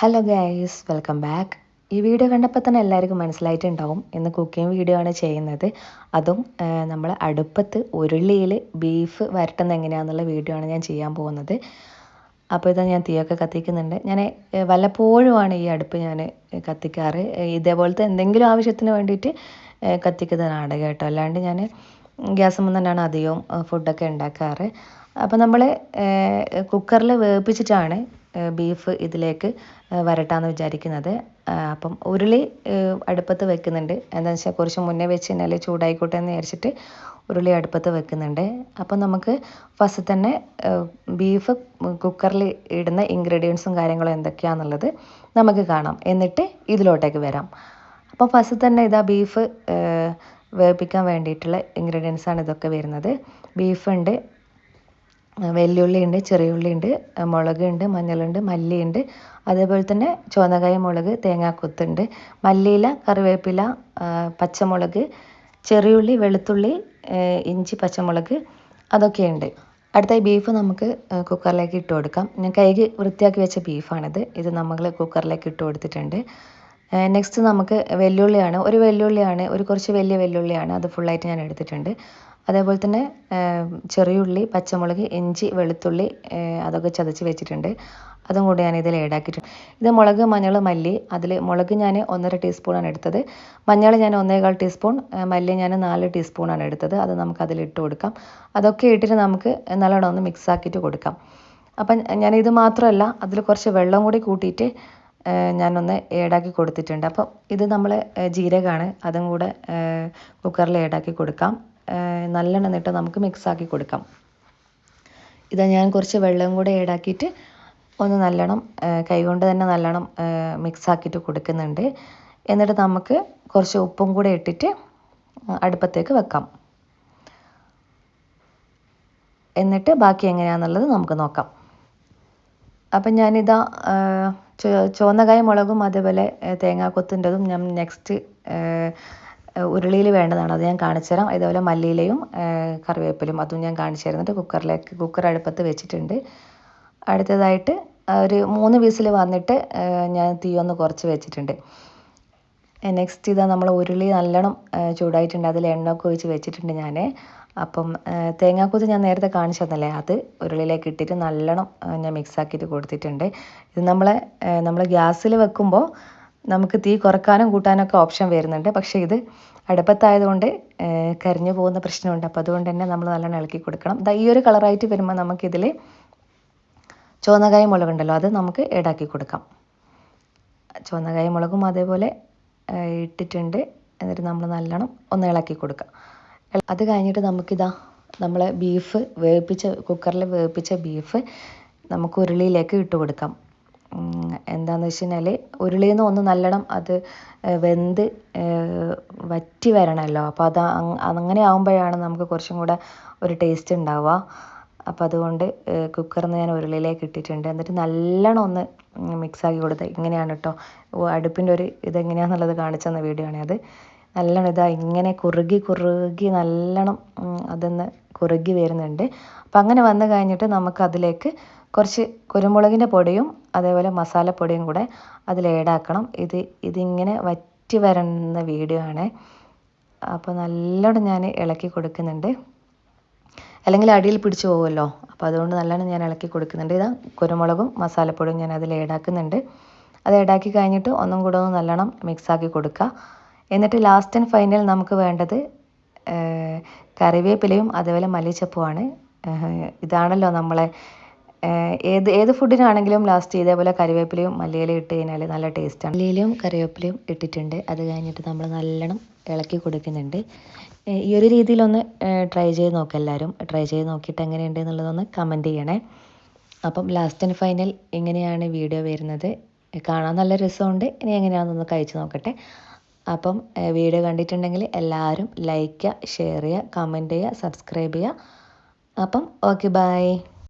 Hello guys welcome back ഈ video കണ്ടപ്പോൾ തന്നെ എല്ലാവർക്കും മനസ്സിലായിട്ടുണ്ടാവും ഇന്ന് കുക്കിംഗ് വീഡിയോ ആണ് ചെയ്യുന്നത്. അതും നമ്മൾ അടുപ്പത്ത് ഉരുളിയിൽ ബീഫ് വരട്ടുന്ന എങ്ങനെയാണെന്നുള്ള വീഡിയോ ആണ് ഞാൻ ചെയ്യാൻ പോകുന്നത്. അപ്പോൾ ഇതാ ഞാൻ തീയൊക്കെ കത്തിക്കുന്നുണ്ട്. ഞാൻ വല്ലപ്പോഴുമാണ് ഈ അടുപ്പ് ഞാൻ കത്തിക്കാറ്. ഇതേപോലത്തെ എന്തെങ്കിലും ആവശ്യത്തിന് വേണ്ടിയിട്ട് കത്തിക്കുന്നതാണ് കേട്ടോ. അല്ലാണ്ട് ഞാൻ ഗ്യാസ് തന്നെയാണ് അധികവും ഫുഡൊക്കെ ഉണ്ടാക്കാറ്. അപ്പോൾ നമ്മൾ കുക്കറിൽ വേവിപ്പിച്ചിട്ടാണ് ബീഫ് ഇതിലേക്ക് വരട്ടാന്ന് വിചാരിക്കുന്നത്. അപ്പം ഉരുളി അടുപ്പത്ത് വെക്കുന്നുണ്ട്. എന്താണെന്ന് വെച്ചാൽ കുറച്ച് മുന്നേ വെച്ച് കഴിഞ്ഞാൽ ചൂടായിക്കോട്ടെ എന്ന് വിചാരിച്ചിട്ട് ഉരുളി അടുപ്പത്ത് വെക്കുന്നുണ്ട്. അപ്പം നമുക്ക് ഫസ്റ്റ് തന്നെ ബീഫ് കുക്കറിൽ ഇടുന്ന ഇൻഗ്രീഡിയൻസും കാര്യങ്ങളും എന്തൊക്കെയാണെന്നുള്ളത് നമുക്ക് കാണാം. എന്നിട്ട് ഇതിലോട്ടേക്ക് വരാം. അപ്പം ഫസ്റ്റ് തന്നെ ഇതാ ബീഫ് വേവിപ്പിക്കാൻ വേണ്ടിയിട്ടുള്ള ഇൻഗ്രീഡിയൻസ് ആണ് ഇതൊക്കെ വരുന്നത്. ബീഫുണ്ട് വെല്ലുള്ളി ഉണ്ട് ചെറിയുള്ളി ഉണ്ട് മുളകുണ്ട് മഞ്ഞളുണ്ട് മല്ലിയുണ്ട്. അതേപോലെ തന്നെ ചുവന്നകായ മുളക് തേങ്ങാക്കൊത്തുണ്ട് മല്ലിയില കറിവേപ്പില പച്ചമുളക് ചെറിയുള്ളി വെളുത്തുള്ളി ഇഞ്ചി പച്ചമുളക് അതൊക്കെയുണ്ട്. അടുത്തായി ബീഫ് നമുക്ക് കുക്കറിലേക്ക് ഇട്ട് കൊടുക്കാം. ഞാൻ കൈകി വൃത്തിയാക്കി വെച്ച ബീഫാണിത്. ഇത് നമ്മൾ കുക്കറിലേക്ക് ഇട്ട് കൊടുത്തിട്ടുണ്ട്. നെക്സ്റ്റ് നമുക്ക് വെല്ലുള്ളിയാണ്. ഒരു വെല്ലുള്ളിയാണ് ഒരു കുറച്ച് വലിയ വെല്ലുള്ളിയാണ്. അത് ഫുള്ളായിട്ട് ഞാൻ എടുത്തിട്ടുണ്ട്. അതേപോലെ തന്നെ ചെറിയുള്ളി പച്ചമുളക് ഇഞ്ചി വെളുത്തുള്ളി അതൊക്കെ ചതച്ച് വെച്ചിട്ടുണ്ട്. അതും കൂടി ഞാൻ ഇതിൽ ഏടാക്കിയിട്ടുണ്ട് ഇത് മുളക് മഞ്ഞൾ മല്ലി. അതിൽ മുളക് ഞാൻ ഒന്നര ടീസ്പൂണാണ് എടുത്തത്. മഞ്ഞൾ ഞാൻ ഒന്നേകാൽ ടീസ്പൂൺ മല്ലി ഞാൻ നാല് ടീസ്പൂണാണ് എടുത്തത്. അത് നമുക്ക് അതിൽ ഇട്ട് കൊടുക്കാം. അതൊക്കെ ഇട്ടിട്ട് നമുക്ക് നല്ലോണം ഒന്ന് മിക്സ് ആക്കിയിട്ട് കൊടുക്കാം. അപ്പം ഞാൻ ഇത് മാത്രമല്ല അതിൽ കുറച്ച് വെള്ളം കൂടി കൂട്ടിയിട്ട് ഞാനൊന്ന് ഏടാക്കി കൊടുത്തിട്ടുണ്ട്. അപ്പം ഇത് നമ്മൾ ജീരകമാണ്. അതും കൂടെ കുക്കറിൽ ഏടാക്കി കൊടുക്കാം. നല്ലെണ്ണം ഇട്ട് നമുക്ക് മിക്സ് ആക്കി കൊടുക്കാം. ഇതാ ഞാൻ കുറച്ച് വെള്ളം കൂടെ ഏടാക്കിയിട്ട് ഒന്ന് നല്ലോണം കൈകൊണ്ട് തന്നെ നല്ലോണം മിക്സ് ആക്കിയിട്ട് കൊടുക്കുന്നുണ്ട്. എന്നിട്ട് നമുക്ക് കുറച്ച് ഉപ്പും കൂടെ ഇട്ടിട്ട് അടുപ്പത്തേക്ക് വെക്കാം. എന്നിട്ട് ബാക്കി എങ്ങനെയാണെന്നുള്ളത് നമുക്ക് നോക്കാം. അപ്പം ഞാനിതാ ചുവന്നകായ മുളകും അതേപോലെ തേങ്ങാക്കൊത്തിന്റെതും ഞാൻ നെക്സ്റ്റ് ഉരുളിയിൽ വേണ്ടതാണ്. അത് ഞാൻ കാണിച്ചു തരാം. ഇതേപോലെ മല്ലിയിലയും കറിവേപ്പിലും അതും ഞാൻ കാണിച്ചു തരുന്നുണ്ട്. കുക്കറിലേക്ക് കുക്കർ അടുപ്പത്ത് വെച്ചിട്ടുണ്ട്. അടുത്തതായിട്ട് ഒരു മൂന്ന് വിസിൽ വന്നിട്ട് ഞാൻ തീ ഒന്ന് കുറച്ച് വെച്ചിട്ടുണ്ട്. നെക്സ്റ്റ് ഇതാ നമ്മൾ ഉരുളി നല്ലോണം ചൂടായിട്ടുണ്ട്. അതിൽ എണ്ണ ഒക്കെ ഒഴിച്ച് വെച്ചിട്ടുണ്ട് ഞാൻ അപ്പം തേങ്ങാക്കൂത്ത് ഞാൻ നേരത്തെ കാണിച്ചു തന്നല്ലേ? അത് ഉരുളിയിലേക്ക് ഇട്ടിട്ട് നല്ലോണം ഞാൻ മിക്സാക്കിയിട്ട് കൊടുത്തിട്ടുണ്ട്. ഇത് നമ്മൾ നമ്മൾ ഗ്യാസിൽ വെക്കുമ്പോൾ നമുക്ക് തീ കുറക്കാനും കൂട്ടാനൊക്കെ ഓപ്ഷൻ വരുന്നുണ്ട്. പക്ഷേ ഇത് അടുപ്പത്തായതുകൊണ്ട് കരിഞ്ഞു പോകുന്ന പ്രശ്നമുണ്ട്. അപ്പോൾ അതുകൊണ്ട് തന്നെ നമ്മൾ നല്ലോണം ഇളക്കി കൊടുക്കണം. ഈ ഒരു കളറായിട്ട് വരുമ്പോൾ നമുക്കിതിൽ ചുവന്നകായ മുളകുണ്ടല്ലോ അത് നമുക്ക് ഏടാക്കി കൊടുക്കാം. ചുവന്നകായ മുളകും അതേപോലെ ഇട്ടിട്ടുണ്ട്. എന്നിട്ട് നമ്മൾ നല്ലോണം ഒന്ന് ഇളക്കി കൊടുക്കാം. അത് കഴിഞ്ഞിട്ട് നമുക്കിതാ നമ്മളെ ബീഫ് വേവിപ്പിച്ച കുക്കറിൽ വേവിപ്പിച്ച ബീഫ് നമുക്ക് ഉരുളിയിലേക്ക് ഇട്ട് കൊടുക്കാം. എന്താണെന്ന് വെച്ച് കഴിഞ്ഞാൽ ഉരുളിയിൽ നിന്ന് ഒന്ന് നല്ലോണം അത് വെന്ത് വറ്റി വരണമല്ലോ അപ്പോൾ അത് അങ്ങനെ ആകുമ്പോഴാണ് നമുക്ക് കുറച്ചും കൂടെ ഒരു ടേസ്റ്റ് ഉണ്ടാവുക. അപ്പോൾ അതുകൊണ്ട് കുക്കറിൽ നിന്ന് ഞാൻ ഉരുളിയിലേക്ക് ഇട്ടിട്ടുണ്ട്. എന്നിട്ട് നല്ലോണം ഒന്ന് മിക്സാക്കി കൊടുത്ത്. ഇങ്ങനെയാണ് കേട്ടോ അടുപ്പിന്റെ ഒരു ഇതെങ്ങനെയാണെന്നുള്ളത് കാണിച്ചു തന്ന വീഡിയോ ആണ് അത് നല്ലോണം ഇതാ ഇങ്ങനെ കുറുകി കുറുകി നല്ലോണം അതൊന്ന് കുറുകി വരുന്നുണ്ട്. അപ്പം അങ്ങനെ വന്നു കഴിഞ്ഞിട്ട് നമുക്ക് അതിലേക്ക് കുറച്ച് കുരുമുളകിന്റെ പൊടിയും അതേപോലെ മസാലപ്പൊടിയും കൂടെ അതിൽ ഏഡാക്കണം ഇത് ഇതിങ്ങനെ വറ്റി വരുന്ന വീഡിയോ ആണ്. അപ്പോൾ നല്ലോണം ഞാൻ ഇളക്കി കൊടുക്കുന്നുണ്ട്. അല്ലെങ്കിൽ അടിയിൽ പിടിച്ചു പോകുമല്ലോ അപ്പോൾ അതുകൊണ്ട് നല്ലോണം ഞാൻ ഇളക്കി കൊടുക്കുന്നുണ്ട്. ഇതാ കുരുമുളകും മസാലപ്പൊടിയും ഞാൻ അതിൽ ഏഡാക്കുന്നുണ്ട് അത് ഏടാക്കി കഴിഞ്ഞിട്ട് ഒന്നും കൂടെ ഒന്ന് നല്ലോണം മിക്സാക്കി കൊടുക്കുക. എന്നിട്ട് ലാസ്റ്റ് ആൻഡ് ഫൈനൽ നമുക്ക് വേണ്ടത് കറിവേപ്പിലയും അതേപോലെ മല്ലിച്ചപ്പുമാണ്. ഇതാണല്ലോ നമ്മളെ ഏത് ഏത് ഫുഡിനാണെങ്കിലും ലാസ്റ്റ് ഇതേപോലെ കറിവേപ്പിലയും മല്ലിയിലയും ഇട്ട് കഴിഞ്ഞാൽ നല്ല ടേസ്റ്റാണ് മല്ലിയിലയും കറിവേപ്പിലയും ഇട്ടിട്ടുണ്ട്. അത് കഴിഞ്ഞിട്ട് നമ്മൾ നല്ലോണം ഇളക്കി കൊടുക്കുന്നുണ്ട്. ഈ ഒരു രീതിയിലൊന്ന് ട്രൈ ചെയ്ത് നോക്കാം എല്ലാവരും ട്രൈ ചെയ്ത് നോക്കിയിട്ട് എങ്ങനെയുണ്ട് എന്നുള്ളതൊന്ന് കമന്റ് ചെയ്യണേ. അപ്പം ലാസ്റ്റ് ആൻഡ് ഫൈനൽ ഇങ്ങനെയാണ് വീഡിയോ വരുന്നത്. കാണാൻ നല്ല രസമുണ്ട്. ഇനി എങ്ങനെയാണെന്നൊന്ന് കഴിച്ച് നോക്കട്ടെ. അപ്പം വീഡിയോ കണ്ടിട്ടുണ്ടെങ്കിൽ എല്ലാവരും ലൈക്ക് ചെയ്യുക ഷെയർ ചെയ്യുക കമന്റ് ചെയ്യുക സബ്സ്ക്രൈബ് ചെയ്യുക. അപ്പം ഓക്കെ ബൈ